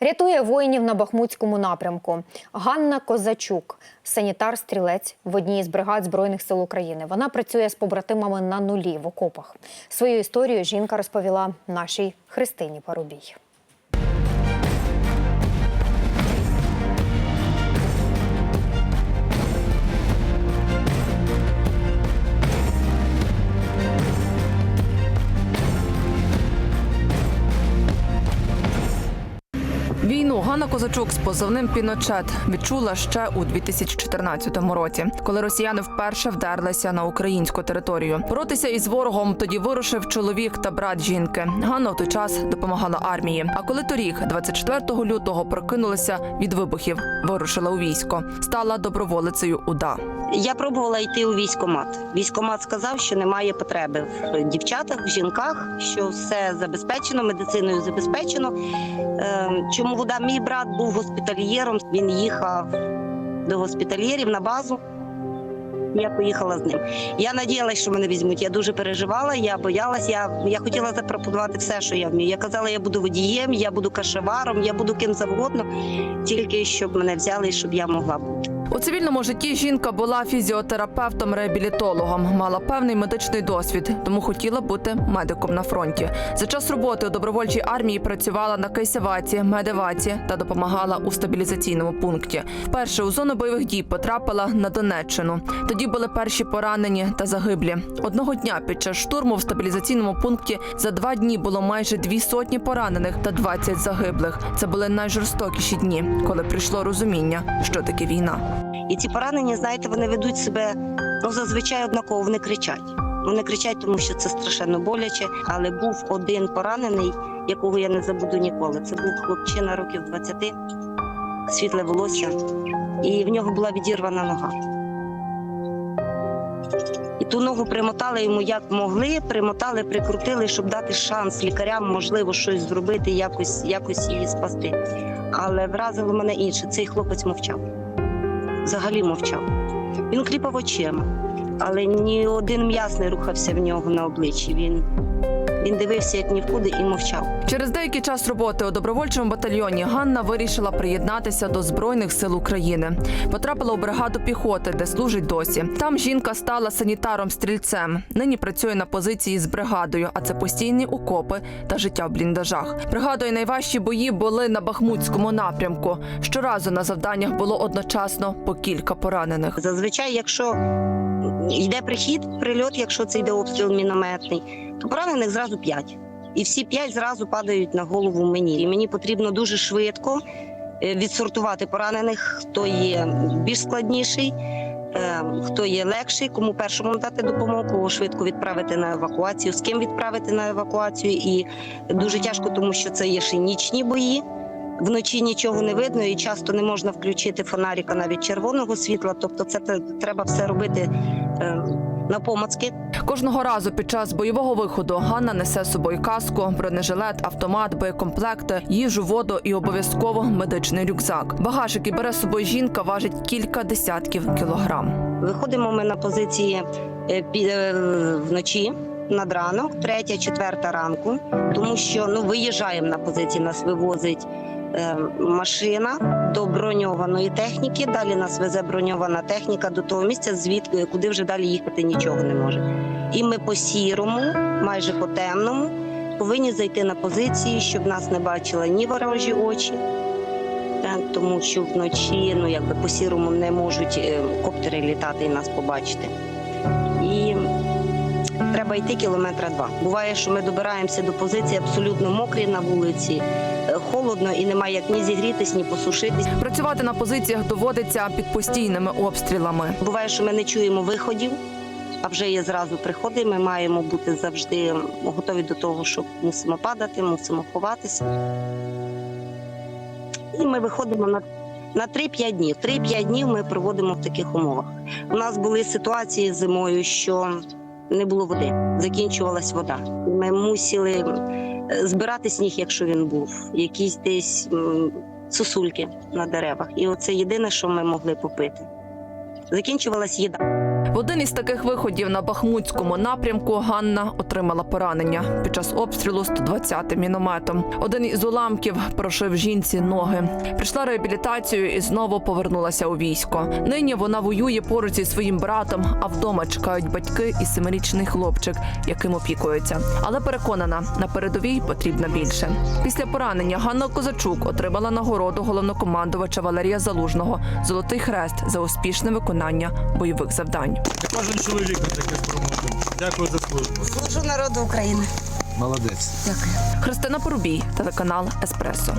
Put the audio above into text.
Рятує воїнів на Бахмутському напрямку. Ганна Козачук, санітар-стрілець в одній із бригад Збройних сил України. Вона працює з побратимами на нулі в окопах. Свою історію жінка розповіла нашій Христині Парубій. Ганна Козачук з позивним Піночет відчула ще у 2014 році, коли росіяни вперше вдерлися на українську територію. Боротися із ворогом тоді вирушив чоловік та брат жінки. Ганна в той час допомагала армії. А коли торік, 24 лютого, прокинулася від вибухів, вирушила у військо, стала доброволицею УДА. Я пробувала йти у військкомат. Військкомат сказав, що немає потреби в дівчатах, в жінках, що все забезпечено, медициною забезпечено. Ем, Чому вода? Мій брат був госпітальєром. Він їхав до госпітальєрів на базу. Я поїхала з ним. Я надіялася, що мене візьмуть. Я дуже переживала, я боялась. Я, я хотіла запропонувати все, що я вмію. Я казала, я буду водієм, я буду кашеваром, я буду ким завгодно, тільки щоб мене взяли щоб я могла бути. У цивільному житті жінка була фізіотерапевтом-реабілітологом, мала певний медичний досвід, тому хотіла бути медиком на фронті. За час роботи у добровольчій армії працювала на кейсеваці, медеваці та допомагала у стабілізаційному пункті. Вперше у зону бойових дій потрапила на Донеччину. Тоді були перші поранені та загиблі. Одного дня під час штурму в стабілізаційному пункті за два дні було майже дві сотні поранених та 20 загиблих. Це були найжорстокіші дні, коли прийшло розуміння, що таке війна. І ці поранені, знаєте, вони ведуть себе ну зазвичай однаково, вони кричать. Вони кричать, тому що це страшенно боляче. Але був один поранений, якого я не забуду ніколи. Це був хлопчина років 20, світле волосся, і в нього була відірвана нога. І ту ногу примотали йому як могли, примотали, прикрутили, щоб дати шанс лікарям, можливо, щось зробити, якось, якось її спасти. Але вразило мене інше. Цей хлопець мовчав взагалі мовчав. Він кліпав очима, але ні один м'яз не рухався в нього на обличчі. Він, він дивився як нікуди і мовчав. Через деякий час роботи у добровольчому батальйоні Ганна вирішила приєднатися до збройних сил України. Потрапила у бригаду піхоти, де служить досі. Там жінка стала санітаром-стрільцем. Нині працює на позиції з бригадою, а це постійні окопи та життя в бліндажах. Пригадує, найважчі бої були на Бахмутському напрямку. Щоразу на завданнях було одночасно по кілька поранених. Зазвичай, якщо йде прихід, прильот, якщо це йде обстріл мінометний, поранених зразу п'ять. І всі п'ять зразу падають на голову мені. І мені потрібно дуже швидко е, відсортувати поранених, хто є більш складніший, е, хто є легший, кому першому надати допомогу, кого швидко відправити на евакуацію, з ким відправити на евакуацію. І дуже тяжко, тому що це є ще нічні бої. Вночі нічого не видно, і часто не можна включити фонарика навіть червоного світла. Тобто, це треба все робити е, навпомацки. Кожного разу під час бойового виходу Ганна несе з собою каску, бронежилет, автомат, боєкомплекти, їжу, воду і обов'язково медичний рюкзак. Багаж, який бере з собою жінка, важить кілька десятків кілограм. Виходимо ми на позиції е, е, вночі. Над ранок, третя, четверта ранку, тому що ну виїжджаємо на позиції, нас вивозить машина до броньованої техніки. Далі нас везе броньована техніка до того місця, звідки куди вже далі їхати нічого не може. І ми по сірому, майже по темному, повинні зайти на позиції, щоб нас не бачили ні ворожі очі, тому що вночі ну якби по сірому не можуть е, коптери літати і нас побачити. І треба йти кілометра два. Буває, що ми добираємося до позиції абсолютно мокрі на вулиці, е, холодно і немає як ні зігрітись, ні посушитись. Працювати на позиціях доводиться під постійними обстрілами. Буває, що ми не чуємо виходів, а вже є зразу приходи. Ми маємо бути завжди готові до того, що мусимо падати, мусимо ховатися. І ми виходимо на, на 3-5 днів. 3-5 днів ми проводимо в таких умовах. У нас були ситуації зимою, що не було води, закінчувалась вода. Ми мусили збирати сніг, якщо він був, якісь десь сосульки на деревах. І оце єдине, що ми могли попити. Закінчувалась їда. Один із таких виходів на Бахмутському напрямку Ганна отримала поранення під час обстрілу 120-м мінометом. Один із уламків прошив жінці ноги. Прийшла реабілітацію і знову повернулася у військо. Нині вона воює поруч зі своїм братом, а вдома чекають батьки і семирічний хлопчик, яким опікується. Але переконана, на передовій потрібно більше. Після поранення Ганна Козачук отримала нагороду головнокомандувача Валерія Залужного Золотий хрест за успішне виконання бойових завдань. Не кожен чоловік на таке спроможний. Дякую за службу. Служу народу України. Молодець. Дякую. Христина Порубій, телеканал Еспресо.